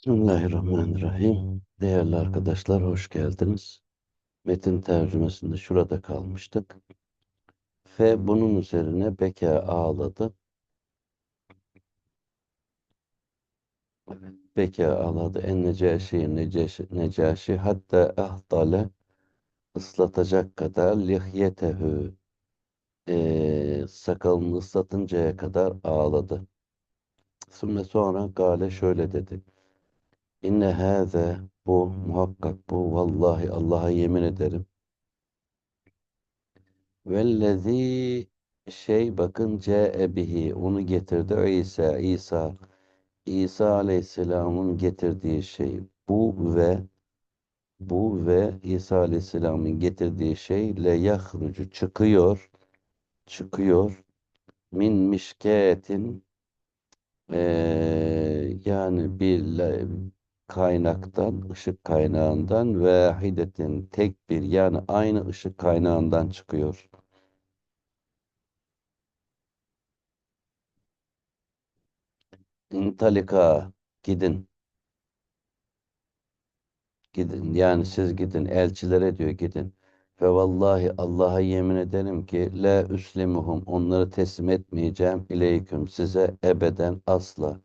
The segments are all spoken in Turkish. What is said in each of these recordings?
Bismillahirrahmanirrahim. Değerli arkadaşlar hoş geldiniz. Metin tercümesinde şurada kalmıştık. Fe bunun üzerine Beke ağladı. Beke ağladı. En necaşi, necaşi, necaşi hatta ahdale ıslatacak kadar lihyetehu e, sakalını ıslatıncaya kadar ağladı. Sonra sonra Gale şöyle dedi. İnne hâze bu muhakkak bu vallahi Allah'a yemin ederim. Vellezî şey bakın ce'e bihi onu getirdi İsa İsa İsa Aleyhisselam'ın getirdiği şey bu ve bu ve İsa Aleyhisselam'ın getirdiği şey le yahrucu çıkıyor çıkıyor min mişketin eee, yani bir kaynaktan ışık kaynağından ve hidetin tek bir yani aynı ışık kaynağından çıkıyor. İntalika gidin. Gidin. Yani siz gidin. Elçilere diyor gidin. Ve vallahi Allah'a yemin ederim ki la üslimuhum onları teslim etmeyeceğim ileyküm size ebeden asla.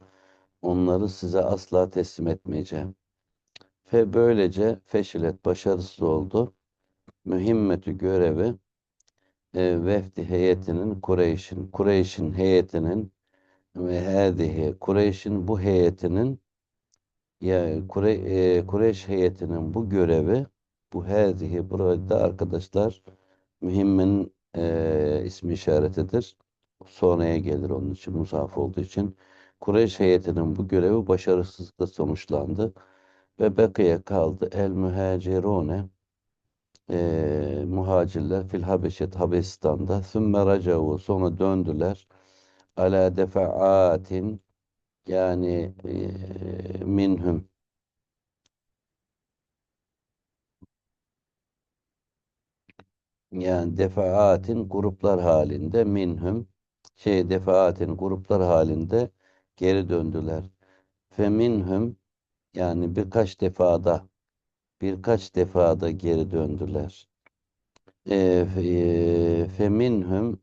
Onları size asla teslim etmeyeceğim. Ve böylece feşilet başarısız oldu. Mühimmetü görevi e, vefdi heyetinin Kureyş'in Kureyş'in heyetinin ve hâzihi Kureyş'in bu heyetinin ya Kure, e, Kureyş heyetinin bu görevi bu hâzihi burada arkadaşlar mühimmenin e, ismi işaretidir. Sonraya gelir onun için musaf olduğu için. Kureyş heyetinin bu görevi başarısızlıkla sonuçlandı. Ve bekiye kaldı. El mühacirune e, muhacirler fil Habeşet Habeşistan'da. Sümme racavu sonra döndüler. Ala defaatin yani e, minhum. Yani defaatin gruplar halinde minhum. Şey defaatin gruplar halinde geri döndüler. Fe minhum yani birkaç defada birkaç defada geri döndüler. E, fe, fe minhum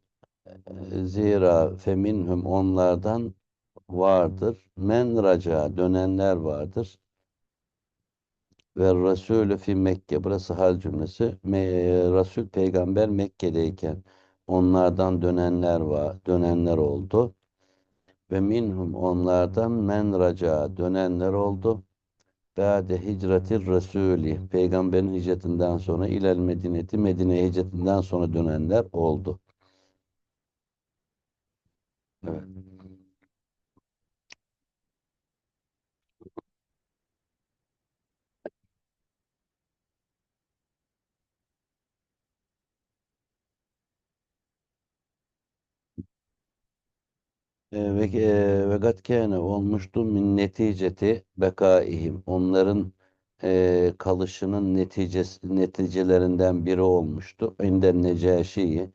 zira fe minhum onlardan vardır. Men raca dönenler vardır. Ve Resulü fi Mekke. Burası hal cümlesi. Me, Resul peygamber Mekke'deyken onlardan dönenler var. Dönenler oldu. Ve minhum onlardan men raca dönenler oldu. Ba'de hicretir Resulü. Peygamberin hicretinden sonra ilel Medineti Medine hicretinden sonra dönenler oldu. Evet. Ve e, ve gat kâne olmuştu min neticeti bekaihim. Onların e, kalışının neticesi, neticelerinden biri olmuştu. İnden Necaşi'yi.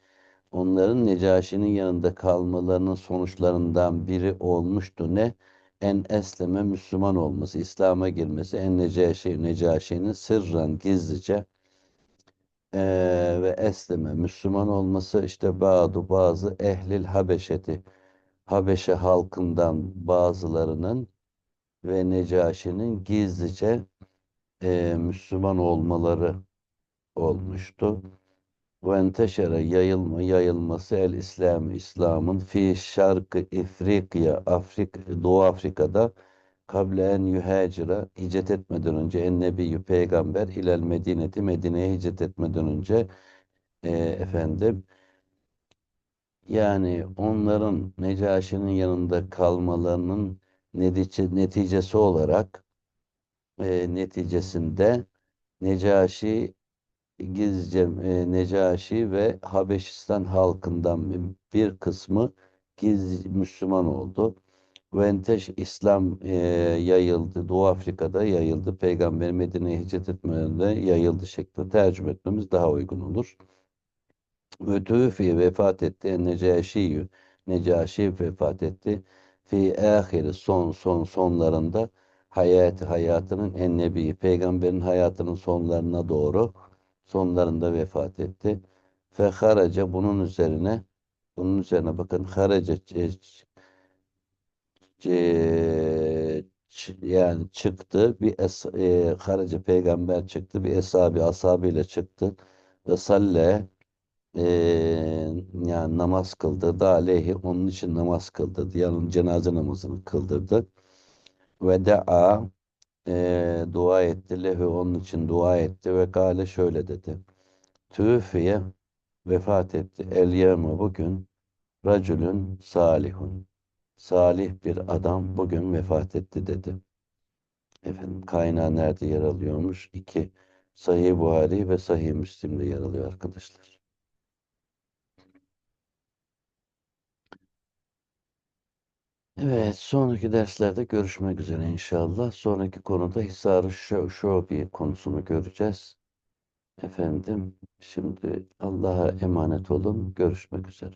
Onların Necaşi'nin yanında kalmalarının sonuçlarından biri olmuştu. Ne? En esleme Müslüman olması, İslam'a girmesi, en Necaşi, Necaşi'nin sırran gizlice e, ve esleme Müslüman olması işte bazı bazı ehlil Habeşeti Habeşe halkından bazılarının ve Necaşi'nin gizlice e, Müslüman olmaları olmuştu. Ve enteşere yayılma, yayılması el İslam, İslam'ın fi şarkı İfrikya, Afrik, Doğu Afrika'da kable en yuhacira hicret etmeden önce en nebiyyü peygamber ilel medineti Medine'ye hicret etmeden önce e, efendim yani onların Necaşi'nin yanında kalmalarının netice, neticesi olarak e, neticesinde Necaşi gizlice e, Necaşi ve Habeşistan halkından bir kısmı gizli Müslüman oldu. Ve enteş İslam e, yayıldı. Doğu Afrika'da yayıldı. Peygamber Medine'ye hicret etmeden yayıldı şeklinde tercüme etmemiz daha uygun olur. Ve vefat etti. Necaşi Necaşi vefat etti. Fi ahiri son son sonlarında hayatı hayatının en nebi peygamberin hayatının sonlarına doğru sonlarında vefat etti. Fe haraca bunun üzerine bunun üzerine bakın haraca ç- ç- yani çıktı bir es, e, haraca peygamber çıktı bir eshabi ashabıyla çıktı ve salle e, yani namaz kıldırdı aleyhi onun için namaz kıldırdı yani cenaze namazını kıldırdı ve da'a e, dua etti lehu onun için dua etti ve kâle şöyle dedi tüfiye vefat etti el yevme bugün racülün salihun salih bir adam bugün vefat etti dedi. Efendim kaynağı nerede yer alıyormuş? İki Sahih Buhari ve Sahih Müslim'de yer alıyor arkadaşlar. Evet, sonraki derslerde görüşmek üzere inşallah. Sonraki konuda Hisar-ı Şo- Şobi konusunu göreceğiz. Efendim, şimdi Allah'a emanet olun. Görüşmek üzere.